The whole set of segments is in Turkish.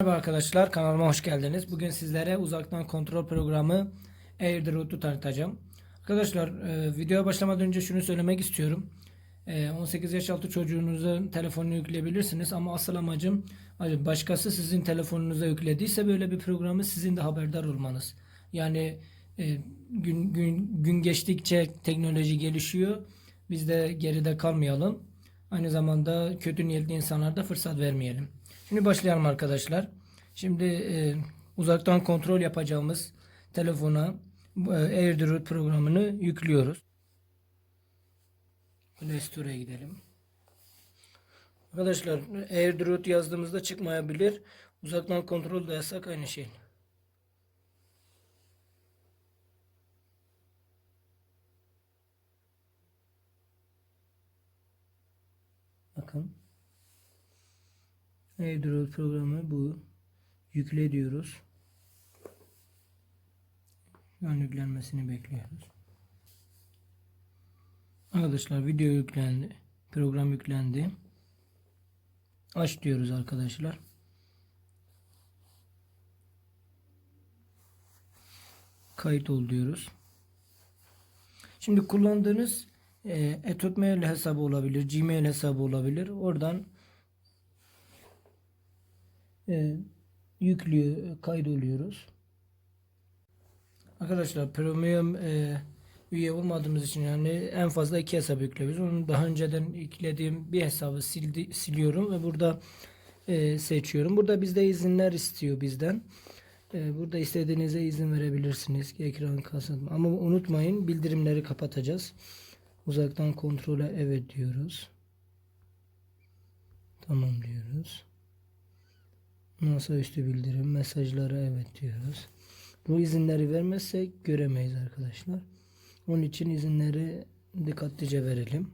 Merhaba arkadaşlar kanalıma hoş geldiniz. Bugün sizlere uzaktan kontrol programı AirDroid'u tanıtacağım. Arkadaşlar e, videoya başlamadan önce şunu söylemek istiyorum. E, 18 yaş altı çocuğunuzun telefonunu yükleyebilirsiniz ama asıl amacım başkası sizin telefonunuza yüklediyse böyle bir programı sizin de haberdar olmanız. Yani e, gün, gün, gün geçtikçe teknoloji gelişiyor. Biz de geride kalmayalım. Aynı zamanda kötü niyetli insanlara da fırsat vermeyelim. Şimdi başlayalım arkadaşlar. Şimdi e, uzaktan kontrol yapacağımız telefona e, AirDroid programını yüklüyoruz. Play Store'a gidelim. Arkadaşlar AirDroid yazdığımızda çıkmayabilir. Uzaktan kontrol de yasak aynı şey. Bakın. AirDroid programı bu. Yükle diyoruz. An yüklenmesini bekliyoruz. Arkadaşlar video yüklendi. Program yüklendi. Aç diyoruz arkadaşlar. Kayıt ol diyoruz. Şimdi kullandığınız e, Etotmail hesabı olabilir, Gmail hesabı olabilir. Oradan e, yüklüyor, kaydoluyoruz. Arkadaşlar premium e, üye olmadığımız için yani en fazla iki hesap yükleyebiliriz. Onu daha önceden yüklediğim bir hesabı sildi, siliyorum ve burada e, seçiyorum. Burada bizde izinler istiyor bizden. E, burada istediğinize izin verebilirsiniz. Ekran kasıtma. Ama unutmayın bildirimleri kapatacağız. Uzaktan kontrole evet diyoruz. Tamam diyoruz. Masaüstü bildirim, mesajlara evet diyoruz. Bu izinleri vermezsek göremeyiz arkadaşlar. Onun için izinleri dikkatlice verelim.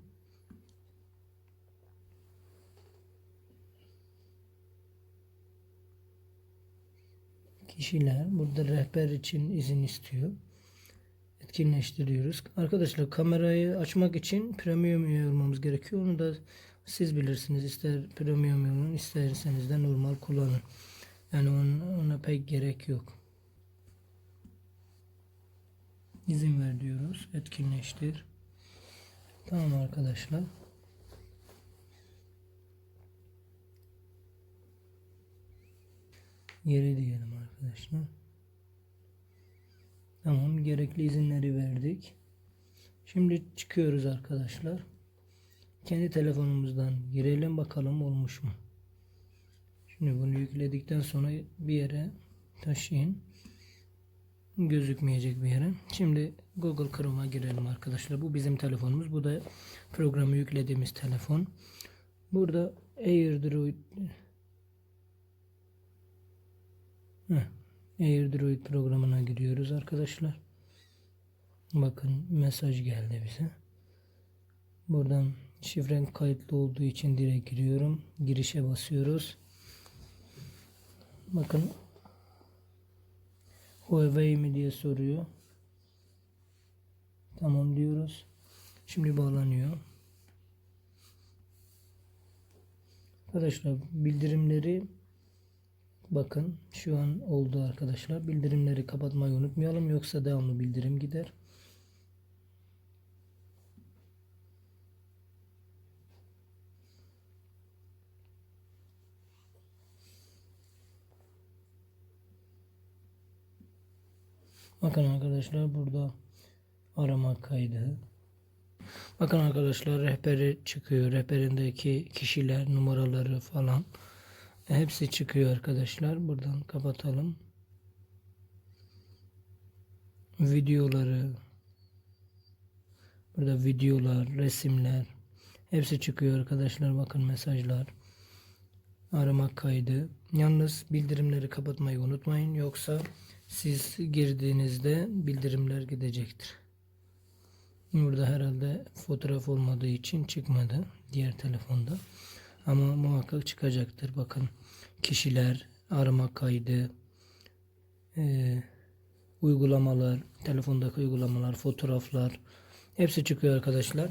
Kişiler burada rehber için izin istiyor. Etkinleştiriyoruz. Arkadaşlar kamerayı açmak için premium üye olmamız gerekiyor. Onu da siz bilirsiniz. İster premium olun isterseniz de normal kullanın. Yani ona, pek gerek yok. İzin ver diyoruz. Etkinleştir. Tamam arkadaşlar. Geri diyelim arkadaşlar. Tamam gerekli izinleri verdik. Şimdi çıkıyoruz arkadaşlar. Kendi telefonumuzdan girelim bakalım olmuş mu. Şimdi bunu yükledikten sonra bir yere taşıyın. Gözükmeyecek bir yere. Şimdi Google Chrome'a girelim arkadaşlar. Bu bizim telefonumuz. Bu da programı yüklediğimiz telefon. Burada AirDroid AirDroid programına giriyoruz arkadaşlar. Bakın mesaj geldi bize. Buradan şifren kayıtlı olduğu için direkt giriyorum. Girişe basıyoruz. Bakın Huawei mi diye soruyor. Tamam diyoruz. Şimdi bağlanıyor. Arkadaşlar bildirimleri bakın şu an oldu arkadaşlar. Bildirimleri kapatmayı unutmayalım yoksa devamlı bildirim gider. Bakın arkadaşlar burada arama kaydı. Bakın arkadaşlar rehberi çıkıyor. Rehberindeki kişiler, numaraları falan. Hepsi çıkıyor arkadaşlar. Buradan kapatalım. Videoları. Burada videolar, resimler. Hepsi çıkıyor arkadaşlar. Bakın mesajlar. Arama kaydı. Yalnız bildirimleri kapatmayı unutmayın. Yoksa siz girdiğinizde bildirimler gidecektir. Burada herhalde fotoğraf olmadığı için çıkmadı diğer telefonda. Ama muhakkak çıkacaktır. Bakın kişiler, arama kaydı, e, uygulamalar, telefondaki uygulamalar, fotoğraflar hepsi çıkıyor arkadaşlar.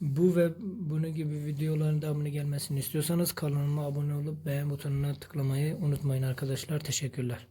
Bu ve bunun gibi videoların devamını gelmesini istiyorsanız kanalıma abone olup beğen butonuna tıklamayı unutmayın arkadaşlar. Teşekkürler.